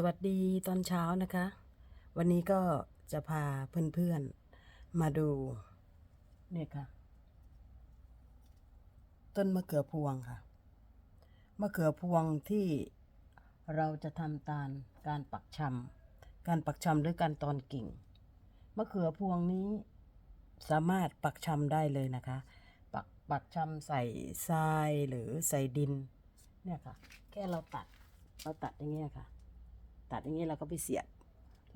สวัสดีตอนเช้านะคะ วันนี้ก็จะพาเพื่อนๆมาดูเนี่ยค่ะ ต้นมะเขือพวงค่ะ มะเขือพวงที่เราจะทำตาลการปักชำการปักชำหรือการตอนกิ่ง มะเขือพวงนี้สามารถปักชำได้เลยนะคะ ปักปักชำใส่ทรายหรือใส่ดินเนี่ยค่ะ แค่เราตัดเราตัดอย่างเงี้ยค่ะ ตัดอย่างเงี้เราก็ไปเสียบ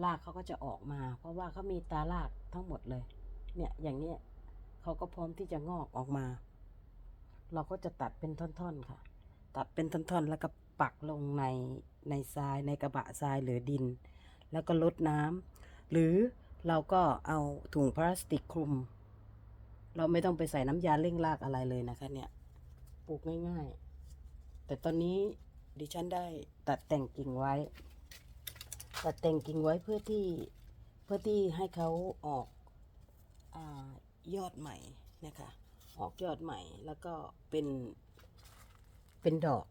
รากเขาก็จะออกมา เพราะว่าเขามีตารากทั้งหมดเลย เนี่ยอย่างเงี้ยเขาก็พร้อมที่จะงอกออกมา เราก็จะตัดเป็นท่อนๆค่ะ ตัดเป็นท่อนๆแล้วก็ปักลงในในทรายในกระบะทรายหรือดิน แล้วก็ลดน้ำหรือเราก็เอาถุงพลาสติกคลุม เราไม่ต้องไปใส่น้ำยาเร่งรากอะไรเลยนะคะ เนี่ยปลูกง่ายๆ แต่ตอนนี้ดิฉันได้ตัดแต่งกิ่งไว้ ตัดแต่งกิ่งไว้เพื่อที่เพื่อที่ให้เขาออกอยอดใหม่นะคะออกยอดใหม่แล้วก็เป็นเป็นดอก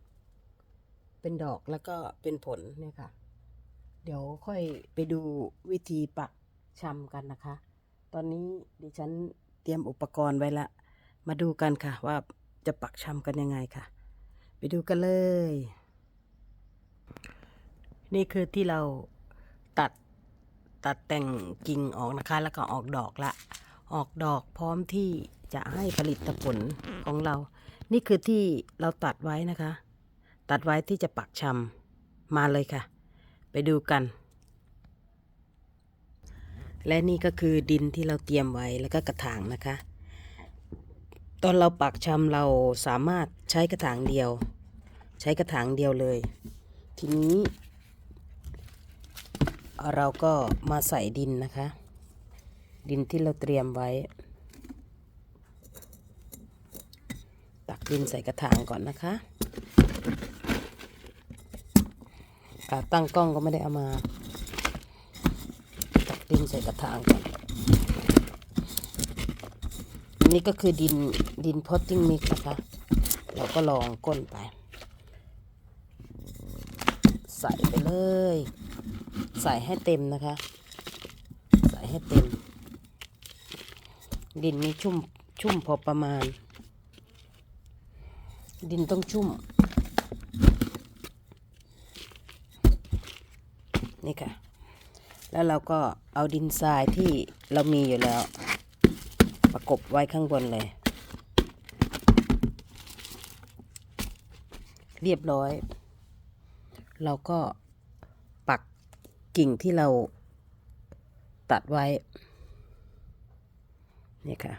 เป็นดอกแล้วก็เป็นผลเนี่ยค่ะ เดี๋ยวค่อยไปดูวิธีปักชำกันนะคะ ตอนนี้ดิฉันเตรียมอุปกรณ์ไว้ละ มาดูกันค่ะ ว่าจะปักชำกันยังไงค่ะ ไปดูกันเลย นี่คือที่เรา ตัดแต่งกิ่งออกนะคะ แล้วก็ออกดอกละ ออกดอกพร้อมที่จะให้ผลิตผลของเรา นี่คือที่เราตัดไว้นะคะ ตัดไว้ที่จะปักชำมาเลยค่ะ ไปดูกัน และนี่ก็คือดินที่เราเตรียมไว้แล้วก็กระถางนะคะ ตอนเราปักชำเราสามารถใช้กระถางเดียว ใช้กระถางเดียวเลย ทีนี้ เราก็มาใส่ดินนะคะ ดินที่เราเตรียมไว้ ตักดินใส่กระถางก่อนนะคะตั้งกล้องก็ไม่ได้เอามา ตักดินใส่กระถางก่อนอันนี้ก็คือดินดินพอตติ้งมิกนะคะ เราก็ลองก้นไป ใส่ไปเลย ใส่ให้เต็มนะคะ ใส่ให้เต็ม ดินนี้ชุ่มชุ่มพอประมาณ ดินต้องชุ่ม นี่ค่ะ แล้วเราก็เอาดินทรายที่เรามีอยู่แล้ว ประกบไว้ข้างบนเลย เรียบร้อย เราก็ กิ่งที่เราตัดไว้ นี่ค่ะ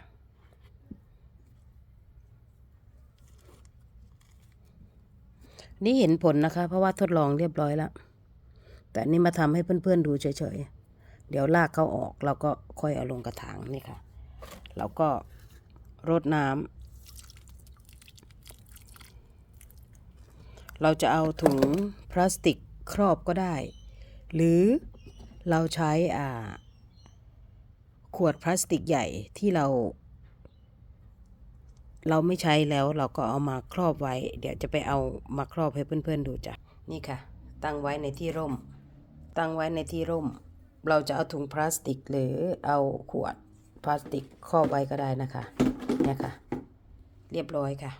นี่เห็นผลนะคะ เพราะว่าทดลองเรียบร้อยแล้ว แต่นี่มาทำให้เพื่อนๆดูเฉยๆ เดี๋ยวลากเขาออกเราก็ค่อยเอาลงกระถางนี่ค่ะเราก็รดน้ำ เราจะเอาถุงพลาสติกครอบก็ได้ หรือเราใช้ขวดพลาสติกใหญ่ที่เรา เราไม่ใช้แล้วเราก็เอามาครอบไว้ เดี๋ยวจะไปเอามาครอบให้เพื่อนๆดูจ้ะนี่ค่ะ ตั้งไว้ในที่ร่ม ตั้งไว้ในที่ร่ม เราจะเอาถุงพลาสติกหรือเอาขวดพลาสติกครอบไว้ก็ได้นะคะเนี่ยค่ะ เรียบร้อยค่ะ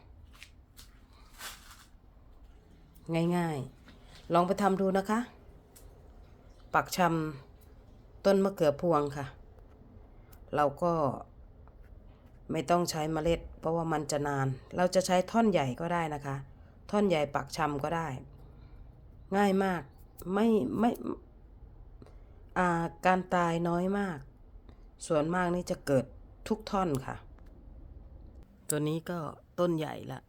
ง่ายๆ ลองไปทำดูนะคะ ปักชำต้นมะเขือพวงค่ะ เราก็ไม่ต้องใช้เมล็ด เพราะว่ามันจะนาน เราจะใช้ท่อนใหญ่ก็ได้นะคะ ท่อนใหญ่ปักชำก็ได้ ง่ายมากไม่ไม่อาการตายน้อยมาก ส่วนมากนี่จะเกิดทุกท่อนค่ะ ตัวนี้ก็ต้นใหญ่ละ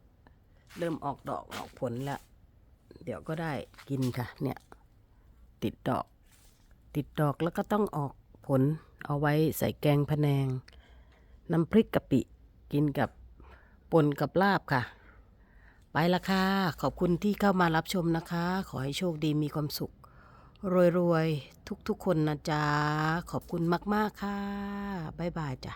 เริ่มออกดอกออกผลแล้วเดี๋ยวก็ได้กินค่ะ เนี่ย ติดดอก ติดดอกแล้วก็ต้องออกผลเอาไว้ใส่แกงพะแนง น้ำพริกกะปิกินกับป่นกับลาบค่ะ ไปละค่ะ ขอบคุณที่เข้ามารับชมนะคะ ขอให้โชคดีมีความสุข รวยๆ ทุกๆคนนะจ๊ะ ขอบคุณมาก ๆ ค่ะ บ๊ายบายจ้ะ